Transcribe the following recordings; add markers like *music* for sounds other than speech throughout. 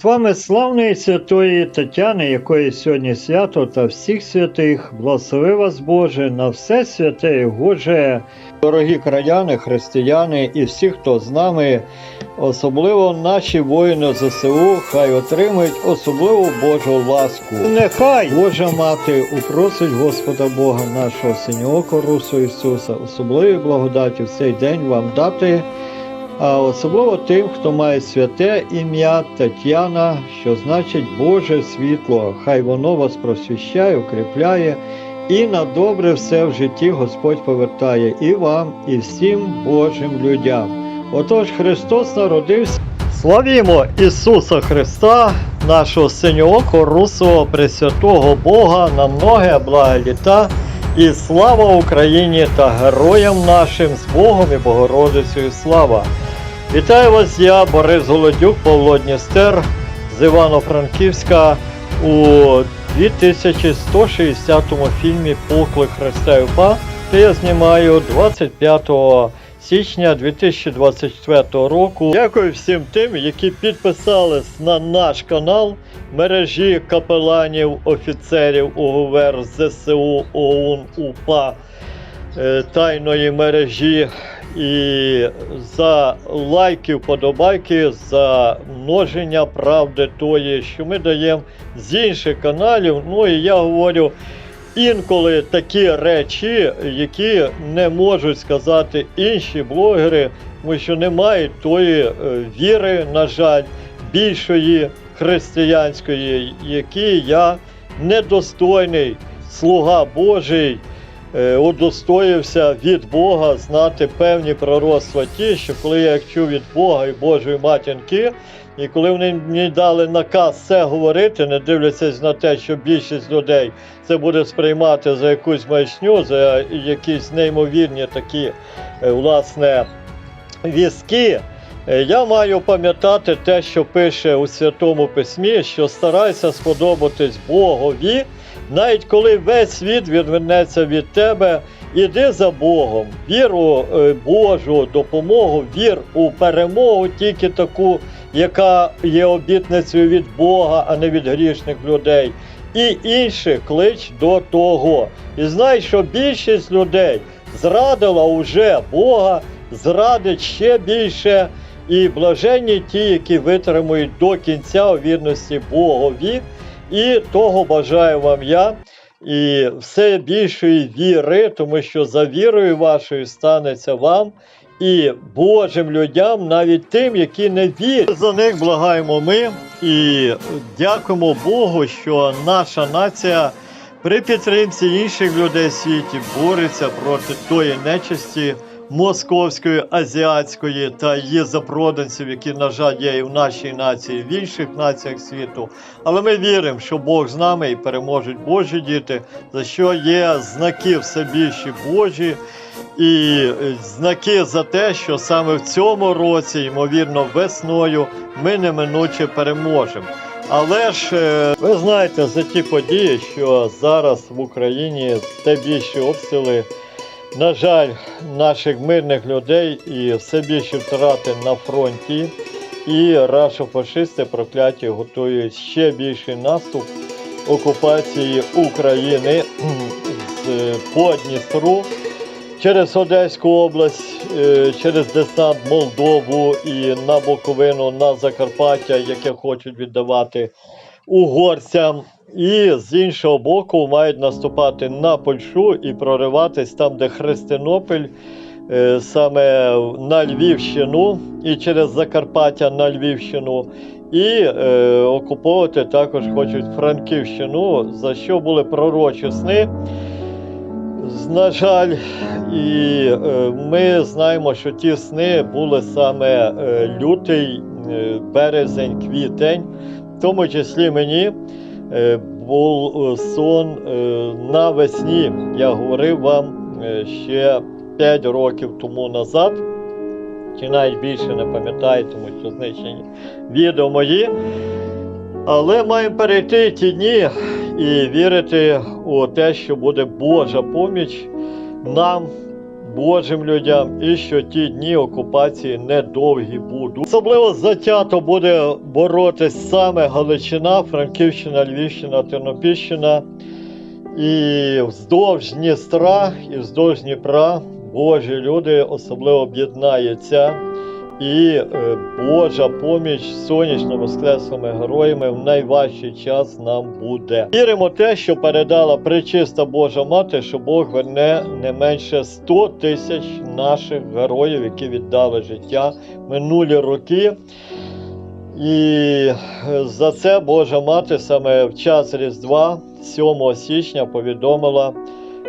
З вами славної святої Тетяни, якої сьогодні свято, та всіх святих, благослови вас Боже, на все святе і Боже. Дорогі краяни, християни і всі, хто з нами, особливо наші воїни ЗСУ, хай отримають особливу Божу ласку. Нехай Божа Мати упросить Господа Бога нашого Синього Русу Ісуса, особливі благодаті в цей день вам дати. А особливо тим, хто має святе ім'я Тетяна, що значить Боже світло, хай воно вас просвіщає, укріпляє, і на добре все в житті Господь повертає і вам, і всім Божим людям. Отож Христос народився. Славімо Ісуса Христа, нашого синьооко, русого, пресвятого Бога, на многе блага літа. І слава Україні та героям нашим з Богом і Богородицею слава! Вітаю вас, я Борис Голодюк, Павло Дністер з Івано-Франківська у 2160 фільмі Поклик Христа Юпа, де я знімаю 25 січня 2024 року. Дякую всім тим, які підписались на наш канал мережі капеланів, офіцерів УГВР, ЗСУ, ОУН, УПА е, тайної мережі. І за лайки, вподобайки, за множення правди тої, що ми даємо з інших каналів. Ну і я говорю інколи такі речі, які не можуть сказати інші блогери, тому що немає тої е, віри, на жаль, більшої християнської, які я недостойний слуга Божий е, удостоївся від Бога знати певні пророцтва ті, що коли я чув від Бога і Божої матінки, і коли вони мені дали наказ це говорити, не дивлячись на те, що більшість людей це буде сприймати за якусь маячню, за якісь неймовірні такі, е, власне, візки. Е, Я маю пам'ятати те, що пише у Святому Письмі, що старайся сподобатись Богові, навіть коли весь світ відвернеться від тебе, іди за Богом, вір у е, Божу допомогу, вір у перемогу, тільки таку, яка є обітницею від Бога, а не від грішних людей. І інших клич до того. І знай, що більшість людей зрадила уже Бога, зрадить ще більше. І блаженні ті, які витримують до кінця у вірності Богові, і того бажаю вам я. І все більшої віри, тому що за вірою вашою станеться вам і Божим людям, навіть тим, які не вірять. За них благаємо ми і дякуємо Богу, що наша нація при підтримці інших людей в світі бореться проти тої нечисті московської, азіатської та її запроданців, які, на жаль, є і в нашій нації, і в інших націях світу. Але ми віримо, що Бог з нами і переможуть Божі діти, за що є знаки все більші Божі. І е, знаки за те, що саме в цьому році, ймовірно, весною ми неминуче переможемо. Але ж е, ви знаєте за ті події, що зараз в Україні все більші обстріли, на жаль, наших мирних людей і все більше втрати на фронті. І рашофашисти прокляті готують ще більший наступ окупації України з по Дністру через Одеську область, е, через десант Молдову і на Буковину, на Закарпаття, яке хочуть віддавати угорцям. І з іншого боку мають наступати на Польщу і прориватись там, де Христинопіль, е, саме на Львівщину, і через Закарпаття на Львівщину. І е, окуповувати також хочуть Франківщину, за що були пророчі сни. На жаль, і е, ми знаємо, що ті сни були саме е, лютий, е, березень, квітень, в тому числі мені був е, сон е, навесні. Я говорив вам е, ще 5 років тому назад, чи навіть більше не пам'ятаю, тому що знищені відео мої. Але маємо перейти ті дні і вірити у те, що буде Божа поміч нам, Божим людям і що ті дні окупації недовгі будуть. Особливо затято буде боротись саме Галичина, Франківщина, Львівщина, Тернопільщина. І вздовж Дністра, і вздовж Дніпра Божі люди особливо об'єднаються. І е, Божа поміч сонячно воскреслими героями в найважчий час нам буде. Віримо те, що передала пречиста Божа мати, що Бог верне не менше 100 тисяч наших героїв, які віддали життя минулі роки. І за це Божа мати саме в час Різдва, 7 січня, повідомила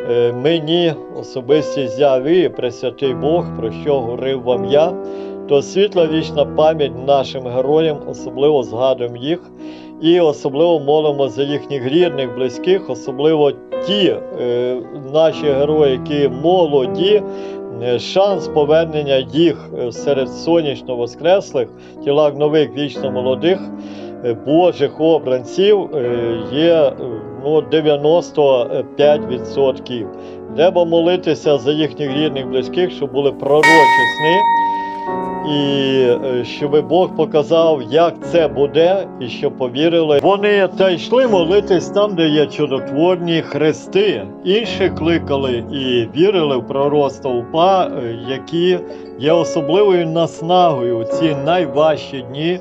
е, мені особистій з'яві і Пресвятий Бог, про що говорив вам я, то світла вічна пам'ять нашим героям, особливо згадуємо їх, і особливо молимо за їхніх рідних, близьких, особливо ті е, наші герої, які молоді, е, шанс повернення їх е, серед сонячно воскреслих, тілах нових вічно молодих. е, Божих обранців є ну, 95%. Треба молитися за їхніх рідних близьких, щоб були пророчі сни, і е, щоб Бог показав, як це буде, і щоб повірили. Вони та йшли молитись там, де є чудотворні хрести. Інші кликали і вірили в пророцтво УПА, е, які є особливою наснагою у ці найважчі дні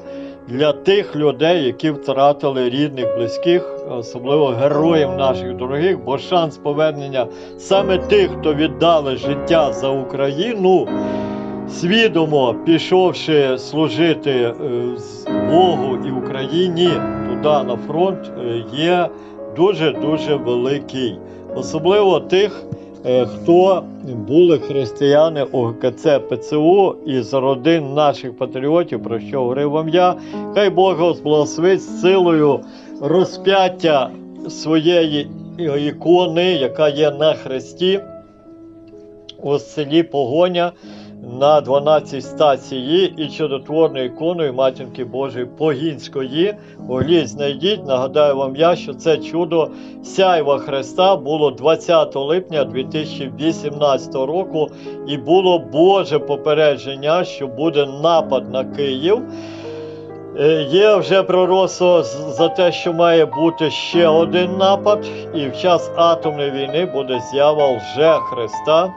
для тих людей, які втратили рідних, близьких, особливо героїв наших дорогих, бо шанс повернення саме тих, хто віддали життя за Україну, свідомо пішовши служити е, Богу і Україні туди на фронт, е, є дуже-дуже великий. Особливо тих, е, хто були християни ОГКЦ ПЦУ із родин наших патріотів, про що говорив вам я. Хай Бог вас благословить з силою розп'яття своєї ікони, яка є на хресті у селі Погоня на 12 стації і чудотворною іконою Матінки Божої Погінської. Огліть, знайдіть. Нагадаю вам я, що це чудо сяйва Христа було 20 липня 2018 року, і було Боже попередження, що буде напад на Київ. Е, Є вже пророцтво за те, що має бути ще один напад, і в час атомної війни буде з'ява лже Христа.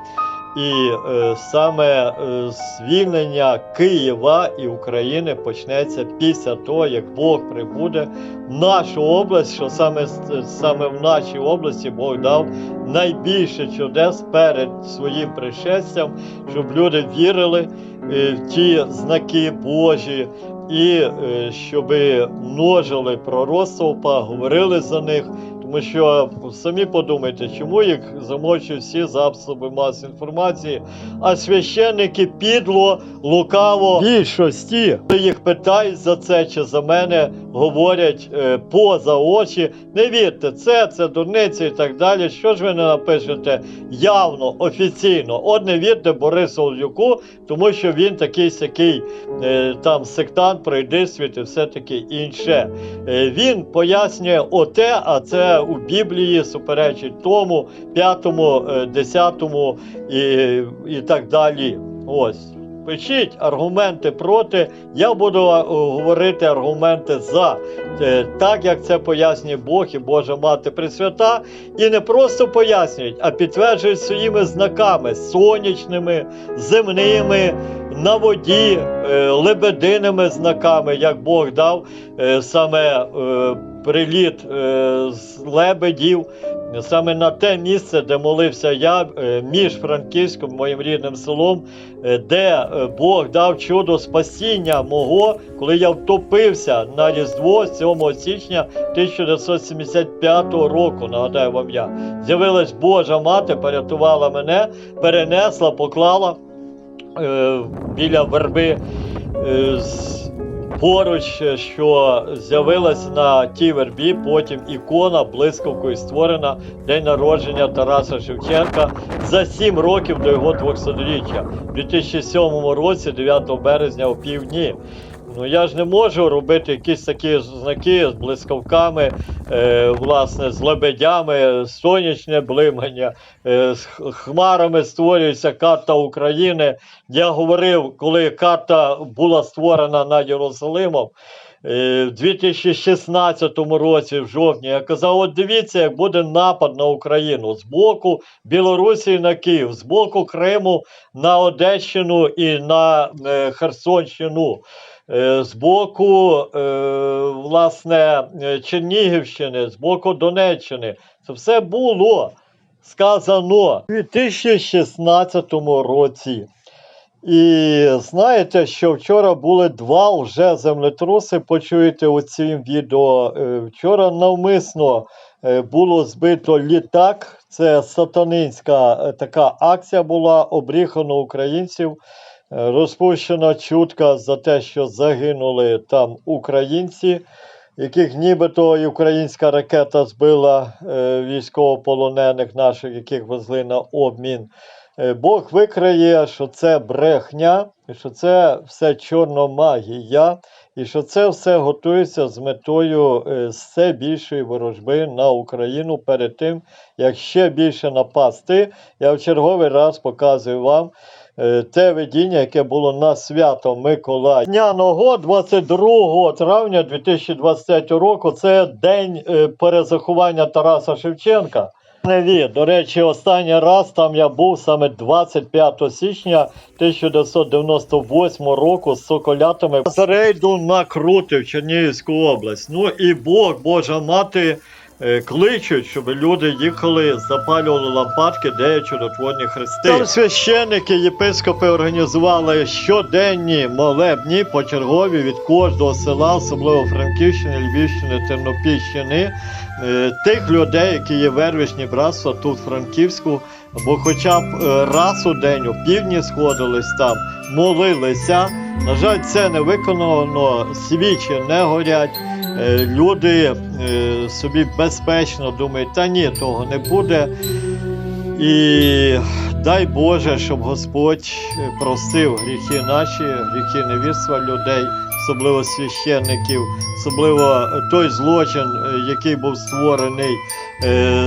І е, саме е, звільнення Києва і України почнеться після того, як Бог прибуде в нашу область, що саме, саме в нашій області Бог дав найбільше чудес перед своїм пришестям, щоб люди вірили е, в ті знаки Божі, і е, щоб множили пророцтва, говорили за них. Тому що самі подумайте, чому їх замовчують всі засоби масової інформації, а священники підло, лукаво, більшості. Їх питають за це чи за мене, говорять е, поза очі. Не вірте, це, це дурниці і так далі. Що ж ви не напишете явно, офіційно? От не вірте Борису Олюку, тому що він такий сякий е, там сектант, пройдисвіт і все таке інше. Е, Він пояснює оте, а це у Біблії суперечить тому, п'ятому, десятому і, і так далі. Ось. Пишіть аргументи проти, я буду е, говорити аргументи за, Е, так як це пояснює Бог і Божа Мати Пресвята, і не просто пояснюють, а підтверджують своїми знаками. Сонячними, земними, на воді, е, лебединими знаками, як Бог дав е, саме е, приліт з лебедів. Саме на те місце, де молився я між Франківськом, моїм рідним селом, де Бог дав чудо спасіння мого, коли я втопився на Різдво 7 січня 1975 року. Нагадаю вам я. З'явилась Божа мати, порятувала мене, перенесла, поклала біля верби. Е, Поруч, е, що з'явилась на тій вербі, потім ікона блискавкою створена день народження Тараса Шевченка за сім років до його 200-річчя. У 2007 році, 9 березня, о півдні. Ну я ж не можу робити якісь такі знаки з блискавками, е, власне, з лебедями, сонячне блимання, е, з хмарами створюється карта України. Я говорив, коли карта була створена над Єрусалимом. е, В 2016 році, в жовтні, я казав: от дивіться, як буде напад на Україну з боку Білорусі на Київ, з боку Криму на Одещину і на е, Херсонщину. Е, З боку е, власне е, Чернігівщини, з боку Донеччини. Це все було сказано у 2016 році. І знаєте, що вчора були два вже землетруси, почуєте у цім відео. Вчора навмисно було збито літак. Це сатанинська така акція була, обріхано українців. Розпущена чутка за те, що загинули там українці, яких нібито і українська ракета збила е, військовополонених наших, яких везли на обмін. Е, Бог викриє, що це брехня, що це все чорномагія, і що це все готується з метою е, все більшої ворожби на Україну перед тим, як ще більше напасти. Я в черговий раз показую вам те видіння, яке було на свято Миколая. Дняного 22 травня 2023 року. Це день е, перезаховання Тараса Шевченка. До речі, останній раз там я був саме 25 січня 1998 року з соколятами з рейду на Крутив Чернігівську область. Ну і Бог, Божа мати. Е, Кличуть, щоб люди їхали, запалювали лампадки, де чудотворні хрести. Там священники, єпископи організували щоденні молебні почергові від кожного села, особливо Франківщини, Львівщини, Тернопільщини, е, тих людей, які є вервичні братства тут, в Франківську, або хоча б е, раз у день у півдні сходились там, молилися. На жаль, це не виконано, свічі не горять. Е, Люди е, собі безпечно думають, та ні, того не буде. І дай Боже, щоб Господь простив гріхи наші, гріхи невірства людей, особливо священників, особливо той злочин, е, який був створений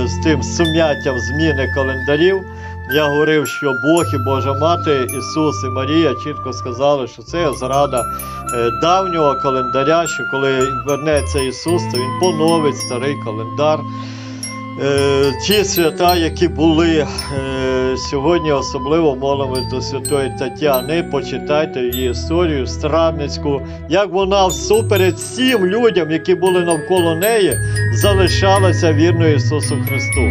з тим сум'яттям зміни календарів. Я говорив, що Бог і Божа Мати, Ісус і Марія чітко сказали, що це зрада е, давнього календаря, що коли вернеться Ісус, то Він поновить старий календар. Е, Ті свята, які були е, сьогодні, особливо молимось до Святої Тетяни, почитайте її історію страдницьку, як вона всупереч всім людям, які були навколо неї, залишалася вірною Ісусу Христу.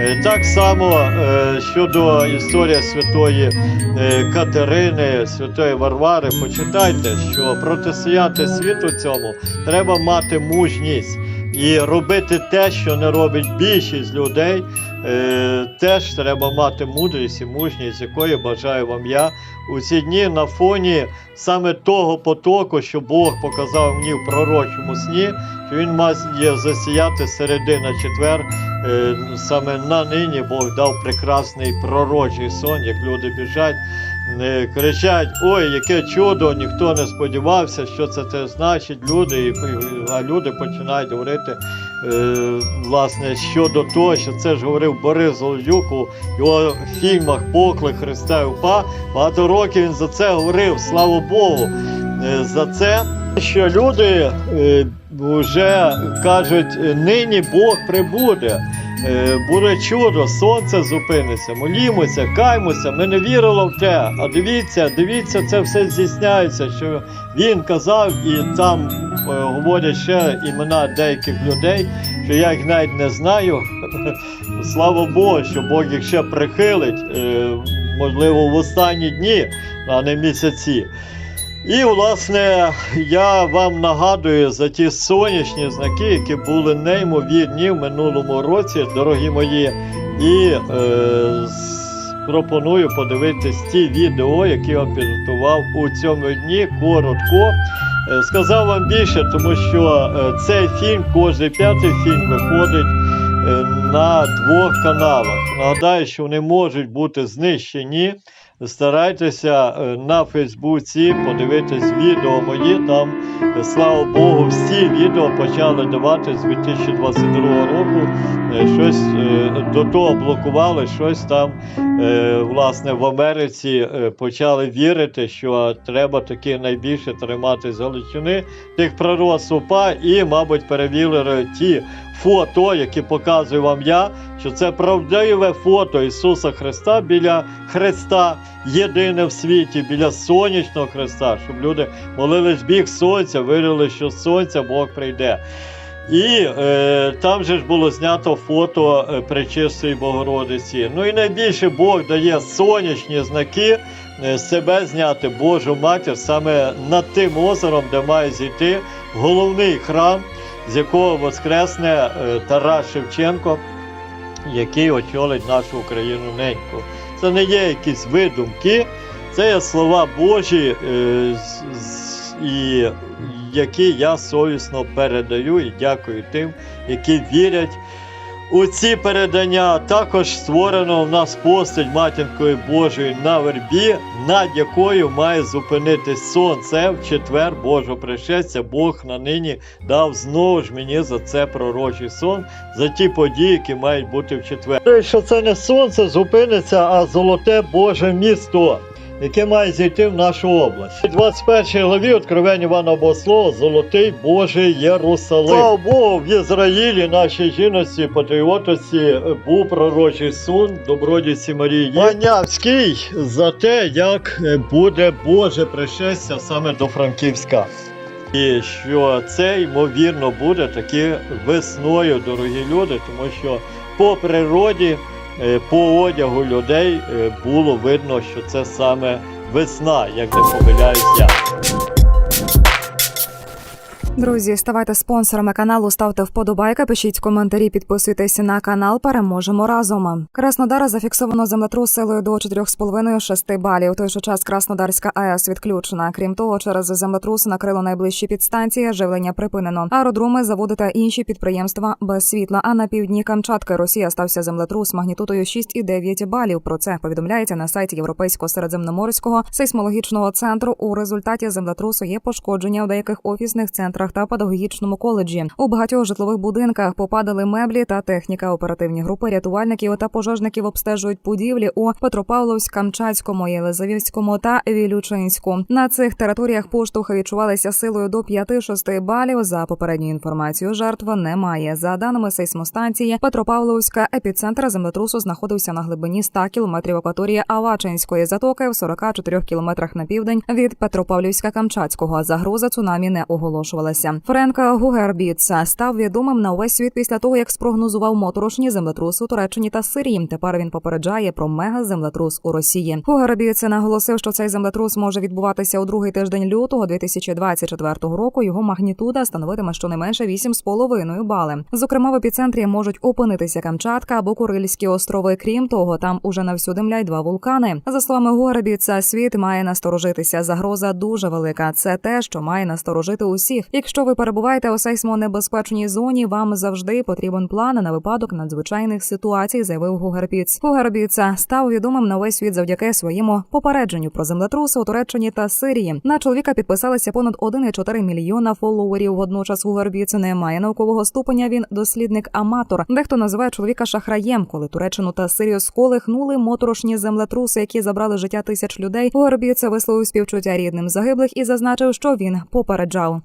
Е, Так само е, щодо історії святої е, Катерини, святої Варвари, почитайте, що протистояти світу цьому треба мати мужність і робити те, що не робить більшість людей. Е, теж треба мати мудрість і мужність, якої бажаю вам я у ці дні на фоні саме того потоку, що Бог показав мені в пророчому сні, що він має засіяти середина четвер. Е, саме на нині Бог дав прекрасний пророчий сон, як люди біжать. Не кричать, ой, яке чудо, ніхто не сподівався, що це те значить. Люди, і, а люди починають говорити е, власне щодо того, що це ж говорив Борис Голодюк у його фільмах Поклик Христа і УПА. Багато років він за це говорив, слава Богу, е, за це. Що люди е, вже кажуть, «Е, нині Бог прибуде, е, чудо, сонце зупиниться, молімося, каймося, ми не вірили в те. А дивіться, дивіться, це все здійсняється, що він казав, і там е, говорять ще імена деяких людей, що я їх навіть не знаю. *laughs* Слава Богу, що Бог їх ще прихилить, е, можливо, в останні дні, а не місяці. І, власне, я вам нагадую за ті сонячні знаки, які були неймовірні в минулому році, дорогі мої. І е, пропоную подивитись ті відео, які я вам підготував у цьому дні коротко. Е, сказав вам більше, тому що е, цей фільм, кожний п'ятий фільм виходить е, на двох каналах. Нагадаю, що вони можуть бути знищені старайтеся е, на Фейсбуці подивитись відео мої. Там, е, слава Богу, всі відео почали давати з 2022 року. Е, Щось до того блокували, щось там власне в Америці почали вірити, що треба таки найбільше тримати з Галичини тих пророцтв УПА і, мабуть, перевірили ті фото, які показую вам я, що це правдиве фото Ісуса Христа біля Христа, єдине в світі, біля сонячного Христа, щоб люди молились в бік сонця, вірили, що з сонця Бог прийде. І е, там же ж було знято фото е, Пречистої Богородиці. Ну і найбільше Бог дає сонячні знаки е, себе зняти Божу матір саме над тим озером, де має зійти головний храм, з якого воскресне е, Тарас Шевченко, який очолить нашу Україну неньку. Це не є якісь видумки, це є слова Божі, е, які я совісно передаю і дякую тим, які вірять у ці передання. Також створено в нас постать матінкою Божої на вербі, над якою має зупинитись сонце в четвер Божого пришестя. Бог на нині дав знову ж мені за це пророчий сон, за ті події, які мають бути в четвер. Що це не сонце зупиниться, а золоте Боже місто. Яке має зійти в нашу область. 21 главі Откровення Івана Богослова Золотий Божий Єрусалим. Слава Богу, в Ізраїлі нашій жіноці, патріотиці був пророчий сон добродіці Марії Манявський за те, як буде Боже пришестя саме до Франківська. І що це ймовірно буде таки весною, дорогі люди, тому що по природі, по одягу людей е, було видно, що це саме весна, як не помиляюсь я. Друзі, ставайте спонсорами каналу, ставте вподобайки, пишіть коментарі, підписуйтесь на канал. Переможемо разом. Краснодара зафіксовано землетрус силою до 4,5-6 балів. У той же час Краснодарська АЕС відключена. Крім того, через землетрус накрило найближчі підстанції. Живлення припинено. Аеродроми, заводи та інші підприємства без світла. А на півдні Камчатки Росія стався землетрус магнітудою 6,9 балів. Про це повідомляється на сайті Європейського середземноморського сейсмологічного центру. У результаті землетрусу є пошкодження у деяких офісних центрах та педагогічному коледжі. У багатьох житлових будинках попадали меблі та техніка. Оперативні групи рятувальників та пожежників обстежують будівлі у Петропавловськ-Камчатському, Єлизавівському та Вілючинську. На цих територіях поштовхи відчувалися силою до 5-6 балів. За попередньою інформацією, жертв немає. За даними сейсмостанції, Петропавловська епіцентр землетрусу знаходився на глибині 100 кілометрів акваторії Авачинської затоки в 44 кілометрах на південь від Петропавлівська-Камчатського. Загроза цунамі не оголошувалася. Френка Гугербіца став відомим на увесь світ після того, як спрогнозував моторошні землетруси у Туреччині та Сирії. Тепер він попереджає про мега-землетрус у Росії. Гугербіц наголосив, що цей землетрус може відбуватися у другий тиждень лютого 2024 року. Його магнітуда становитиме щонайменше 8,5 бали. Зокрема, в епіцентрі можуть опинитися Камчатка або Курильські острови. Крім того, там уже навсюди млять два вулкани. За словами Гугербіца, світ має насторожитися. Загроза дуже велика. Це те, що має насторожити усіх. Якщо ви перебуваєте у сейсмонебезпечній зоні, вам завжди потрібен план на випадок надзвичайних ситуацій, заявив Гугербіц. Гугербіца став відомим на весь світ завдяки своєму попередженню про землетруси у Туреччині та Сирії. На чоловіка підписалися понад 1,4 мільйона фоловерів. Водночас Гугербіц не має наукового ступеня. Він дослідник-аматор. Дехто називає чоловіка шахраєм, коли Туреччину та Сирію сколихнули моторошні землетруси, які забрали життя тисяч людей. Гугербіц висловив співчуття рідним загиблих і зазначив, що він попереджав.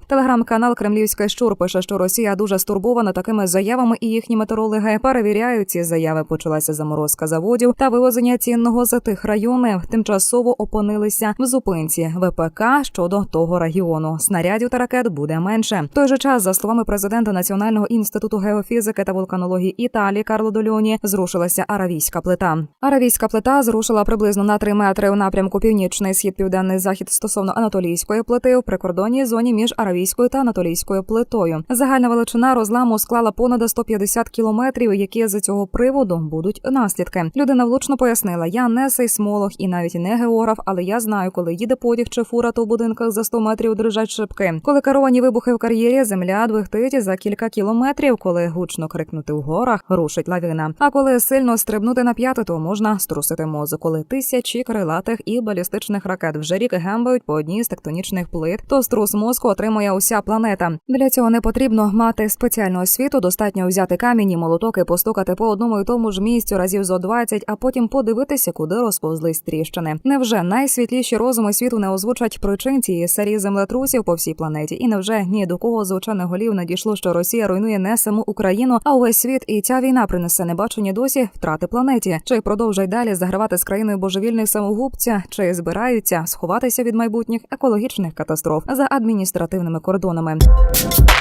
Телеграм-канал Кремлівська щур пише, що Росія дуже стурбована такими заявами, і їхні метеорологи перевіряють ці заяви. Почалася заморозка заводів та вивозення цінного за тих районів. Тимчасово опинилися в зупинці ВПК щодо того регіону. Снарядів та ракет буде менше. В той же час, за словами президента Національного інституту геофізики та вулканології Італії Карло Дольоні, зрушилася аравійська плита. Аравійська плита зрушила приблизно на 3 метри у напрямку північний схід, південний захід стосовно анатолійської плити в прикордонній зоні між Аравійською та анатолійською плитою. Загальна величина розламу склала понад 150 кілометрів, які з цього приводу будуть наслідки. Людина влучно пояснила: я не сейсмолог і навіть не географ, але я знаю, коли їде потяг чи фура, то в будинках за 100 метрів дрижать шибки. Коли керовані вибухи в кар'єрі, земля двигтить за кілька кілометрів. Коли гучно крикнути в горах, рушить лавина. А коли сильно стрибнути на п'яти, то можна струсити мозок. Коли тисячі крилатих і балістичних ракет вже рік гембають по одній з тектонічних плит, то струс мозку отримує уся планета. Для цього не потрібно мати спеціальну освіту. Достатньо взяти камінь і молоток і постукати по одному і тому ж місцю разів зо 20, а потім подивитися, куди розповзлись тріщини. Невже найсвітліші розуми світу не озвучать причин цієї серії землетрусів по всій планеті? І невже ні до кого з учених голів не дійшло, що Росія руйнує не саму Україну, а увесь світ, і ця війна принесе небачені досі втрати планеті? Чи продовжать далі загравати з країною божевільних самогубця, чи збираються сховатися від майбутніх екологічних катастроф за адміністративними кордонами? называем.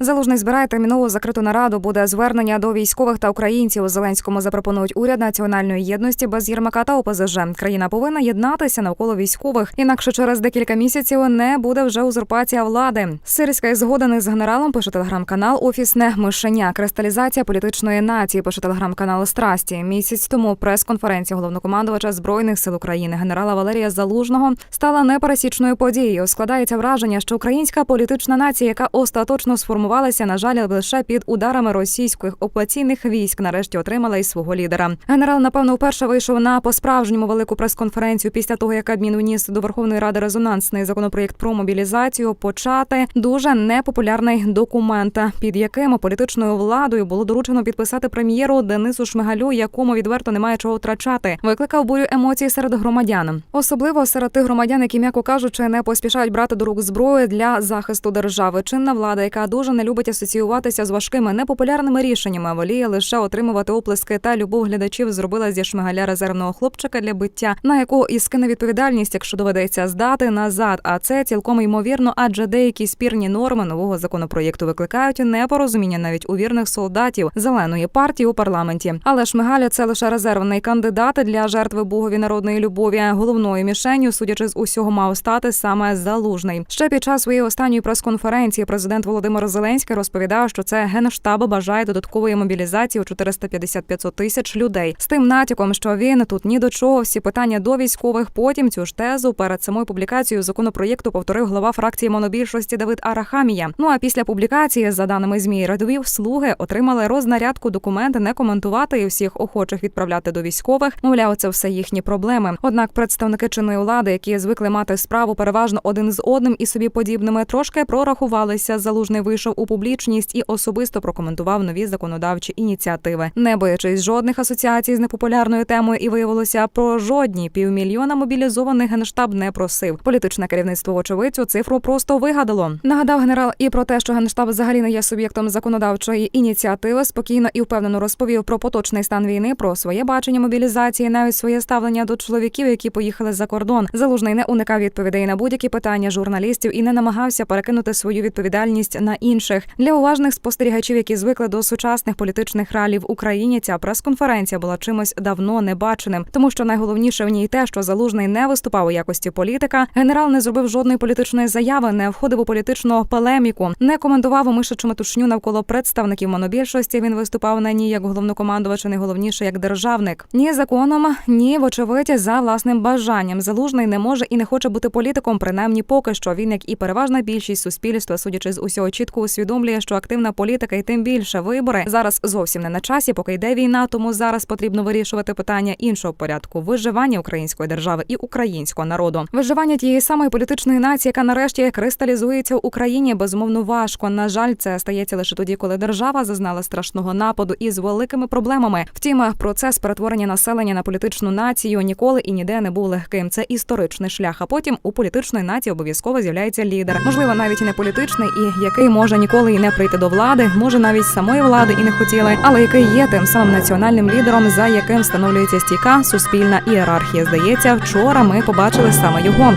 Залужний збирає термінову закриту нараду. Буде звернення до військових та українців. Зеленському запропонують уряд національної єдності без Єрмака та ОПЗЖ. Країна повинна єднатися навколо військових. Інакше через декілька місяців не буде вже узурпація влади. Сирська згода не з генералом. Пише телеграм-канал Офісне мишеня. Кристалізація політичної нації. Пише телеграм-канал Страсті. Місяць тому прес-конференція головнокомандувача збройних сил України генерала Валерія Залужного стала непересічною подією. Складається враження, що українська політична нація, яка остаточно сформувалася, на жаль, лише під ударами російських окупаційних військ, нарешті отримала й свого лідера. Генерал, напевно, вперше вийшов на по-справжньому велику прес-конференцію після того, як Кабмін вніс до Верховної Ради резонансний законопроєкт про мобілізацію. Почати дуже непопулярний документ, під яким політичною владою було доручено підписати прем'єру Денису Шмигалю, якому відверто немає чого втрачати. Викликав бурю емоцій серед громадян, особливо серед тих громадян, які м'яко кажучи, не поспішають брати до рук зброю для захисту держави. Чинна влада, яка дуже не любить асоціюватися з важкими непопулярними рішеннями, воліє лише отримувати оплески та любов глядачів, зробила зі шмигаля резервного хлопчика для биття, на якого і скине відповідальність, якщо доведеться здати назад. А це цілком ймовірно, адже деякі спірні норми нового законопроєкту викликають непорозуміння навіть у вірних солдатів зеленої партії у парламенті. Але Шмигаля це лише резервний кандидат для жертви богові народної любові. Головною мішенью, судячи з усього, мав стати саме залужний. Ще під час своєї останньої прес-конференції президент Володимир Зеленський розповідав, що це генштаб бажає додаткової мобілізації у 450-500 тисяч людей з тим натяком, що він тут ні до чого. Всі питання до військових. Потім цю ж тезу перед самою публікацією законопроєкту повторив глава фракції монобільшості Давид Арахамія. Ну а після публікації, за даними змі, рядові слуги отримали рознарядку документи не коментувати і всіх охочих відправляти до військових. Мовляв, це все їхні проблеми. Однак представники чинної влади, які звикли мати справу переважно один з одним і собі подібними, трошки прорахувалися. Залужний вийшов у публічність і особисто прокоментував нові законодавчі ініціативи, не боячись жодних асоціацій з непопулярною темою, і виявилося про жодні півмільйона мобілізованих генштаб не просив. Політичне керівництво очевидь цю цифру просто вигадало. Нагадав генерал і про те, що генштаб взагалі не є суб'єктом законодавчої ініціативи. Спокійно і впевнено розповів про поточний стан війни, про своє бачення мобілізації, навіть своє ставлення до чоловіків, які поїхали за кордон. Залужний не уникав відповідей на будь-які питання журналістів і не намагався перекинути свою відповідальність на інших. Для уважних спостерігачів, які звикли до сучасних політичних реалій в Україні, ця прес-конференція була чимось давно небаченим, тому що найголовніше в ній те, що залужний не виступав у якості політика. Генерал не зробив жодної політичної заяви, не входив у політичну полеміку, не коментував у мишачу метушню навколо представників монобільшості. Він виступав на ній як головнокомандувач, і найголовніше як державник. Ні законом, ні вочевидь за власним бажанням. Залужний не може і не хоче бути політиком. Принаймні, поки що він, як і переважна більшість суспільства, судячи з усього чітко усвідомлює, що активна політика і тим більше вибори зараз зовсім не на часі, поки йде війна. Тому зараз потрібно вирішувати питання іншого порядку виживання української держави і українського народу. Виживання тієї самої політичної нації, яка нарешті кристалізується в Україні, безумовно важко. На жаль, це стається лише тоді, коли держава зазнала страшного нападу із великими проблемами. Втім, процес перетворення населення на політичну націю ніколи і ніде не був легким. Це історичний шлях. А потім у політичної нації обов'язково з'являється лідер. Можливо, навіть і не політичний, і який може ніколи і не прийти до влади, може навіть самої влади і не хотіли, але який є тим самим національним лідером, за яким встановлюється стійка суспільна ієрархія. Здається, вчора ми побачили саме його.